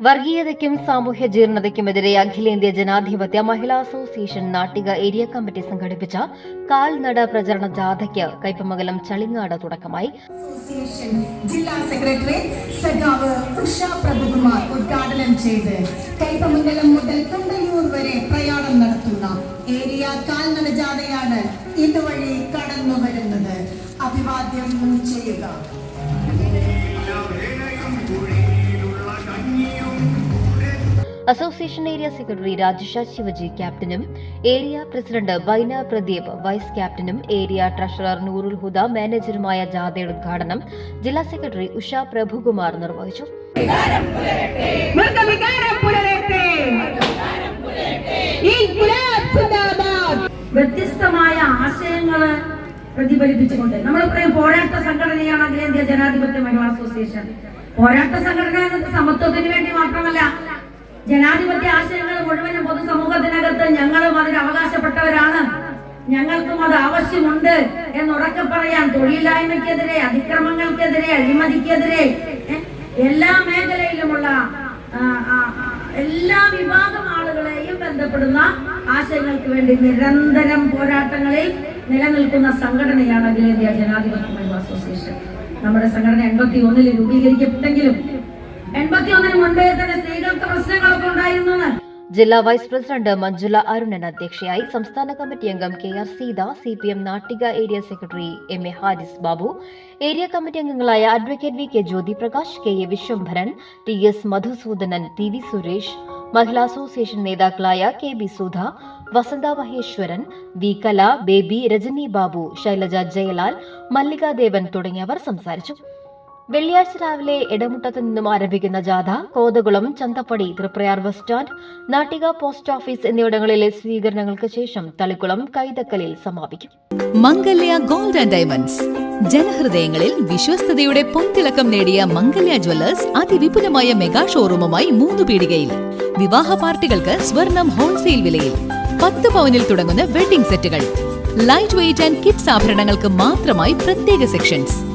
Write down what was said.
വർഗീയതയ്ക്കും സാമൂഹ്യ ജീർണതയ്ക്കുമെതിരെ അഖിലേന്ത്യാ ജനാധിപത്യ മഹിളാ അസോസിയേഷൻ നാട്ടിക ഏരിയ കമ്മിറ്റി സംഘടിപ്പിച്ച കാൽനട പ്രചരണ ജാഥയ്ക്ക് കൈപ്പമംഗലം ചളിങ്ങാട് തുടക്കമായി. അസോസിയേഷൻ ജില്ലാ സെക്രട്ടറി സഖാവ് ഉഷ പ്രഭുകുമാർ ഉദ്ഘാടനം ചെയ്ത് കൈപ്പമംഗലം മുതൽ തുണ്ടയൂർ വരെ പ്രയാണം നടത്തുന്ന ഏരിയ കാൽനട ജാഥയാണ് ഇതുവഴി കടന്നു വരുന്നത്. അഭിവാദ്യം ചെയ്യുക. Association area secretary Rajesh Shivaji ക്യാപ്റ്റനും area president Baina Pradeep vice ക്യാപ്റ്റനും ഏരിയ ട്രഷറർ നൂറുൽ ഹുദ മാനേജറുമായ ജാഥയുടെ ഉദ്ഘാടനം ജില്ലാ സെക്രട്ടറി ഉഷ പ്രഭുകുമാർ നിർവഹിച്ചു. വ്യത്യസ്തമായ ആശയങ്ങൾ പ്രതിഫലിപ്പിച്ചുകൊണ്ട് ഇത്രയും പോരാട്ട സംഘടനയാണ് അഖിലേന്ത്യാ ജനാധിപത്യ മഹിളാ അസോസിയേഷൻ. പോരാട്ട സംഘടന എന്നത് സമത്വത്തിന് വേണ്ടി മാത്രമല്ല ജനാധിപത്യ ആശയങ്ങൾ മുഴുവനും പൊതുസമൂഹത്തിനകത്ത് ഞങ്ങളും അതിന് അവകാശപ്പെട്ടവരാണ്. ഞങ്ങൾക്കും അത് ആവശ്യമുണ്ട് എന്ന് ഉറക്കെ പറയാൻ തൊഴിലില്ലായ്മയ്ക്കെതിരെ അതിക്രമങ്ങൾക്കെതിരെ അഴിമതിക്കെതിരെ എല്ലാ മേഖലയിലുമുള്ള എല്ലാ വിഭാഗം ആളുകളെയും ബന്ധപ്പെടുന്ന ആശയങ്ങൾക്ക് വേണ്ടി നിരന്തരം പോരാട്ടങ്ങളിൽ നിലനിൽക്കുന്ന സംഘടനയാണ് അഖിലേന്ത്യാ ജനാധിപത്യ അസോസിയേഷൻ. നമ്മുടെ സംഘടന എൺപത്തി ഒന്നിൽ രൂപീകരിക്കപ്പെട്ടെങ്കിലും എൺപത്തി ഒന്നിന് മുൻപേ തന്നെ എന്ന് ജില്ലാ വൈസ് പ്രസിഡന്റ് മഞ്ജുല അരുണൻ അധ്യക്ഷയായി സംസ്ഥാന കമ്മിറ്റി അംഗം K R Seetha C P M Nattika area secretary M A Haris Babu area committee അംഗങ്ങളായ advocate V K Jyothi Prakash K A Viswambharan T S Madhusoodanan T V Suresh Mahila association നേതാക്കളായ K B Sudha Vasantha Maheswaran V Kala Baby Rajani Babu Shailaja Jayalal Mallikadevan തുടങ്ങിയവർ സംസാരിച്ചു. വെള്ളിയാഴ്ച രാവിലെ ഇടമുട്ടത്ത് നിന്നും ആരംഭിക്കുന്ന ജാഥ Kothakulam Chanthappadi Triprayar bus stand Nattika post office എന്നിവിടങ്ങളിലെ സ്വീകരണങ്ങൾക്ക് ശേഷം തളിക്കുളം കൈതക്കലിൽ സമാപിക്കും. Mangalya gold and diamonds. ജനഹൃദയങ്ങളിൽ വിശ്വസ്തയുടെ പൊൻതിളക്കം നേടിയ മംഗല്യ ജ്വല്ലേഴ്സ് അതിവിപുലമായ മെഗാ ഷോറൂമുമായി മൂന്ന് പീടികയിൽ. വിവാഹ പാർട്ടികൾക്ക് സ്വർണം ഹോൾസെയിൽ വിലയിൽ. പത്ത് പവനിൽ തുടങ്ങുന്ന വെഡിംഗ് സെറ്റുകൾ. ലൈറ്റ് വെയിറ്റ് ആൻഡ് കിഡ്സ് ആഭരണങ്ങൾക്ക് മാത്രമായി പ്രത്യേക സെക്ഷൻസ്